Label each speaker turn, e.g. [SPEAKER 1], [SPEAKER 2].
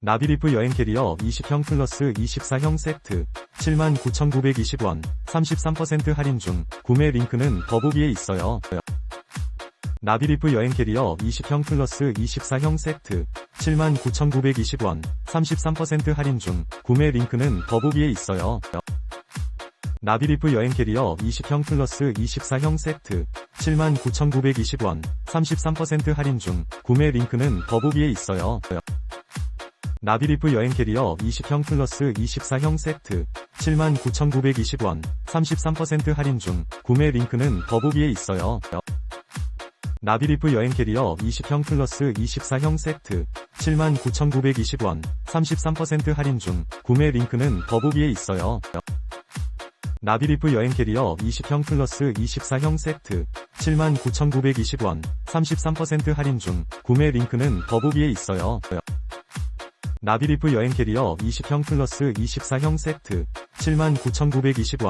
[SPEAKER 1] 나비리프 여행 캐리어 20형 플러스 24형 세트 79,920원 33% 할인 중 구매 링크는 더보기에 있어요. 나비리프 여행 캐리어 20형 플러스 24형 세트 79,920원 33% 할인 중 구매 링크는 더보기에 있어요. 나비리프 여행 캐리어 20형 플러스 24형 세트 79,920원 33% 할인 중 구매 링크는 더보기에 있어요. 나비리프 여행 캐리어 20형 플러스 24형 세트 79,920원 33% 할인 중 구매 링크는 더보기에 있어요. 나비리프 여행 캐리어 20형 플러스 24형 세트 79,920원 33% 할인 중 구매 링크는 더보기에 있어요. 나비리프 여행 캐리어 20형 플러스 24형 세트 79,920원 33% 할인 중 구매 링크는 더보기에 있어요. 나비리프 여행 캐리어 20형 플러스 24형 세트. 79,920원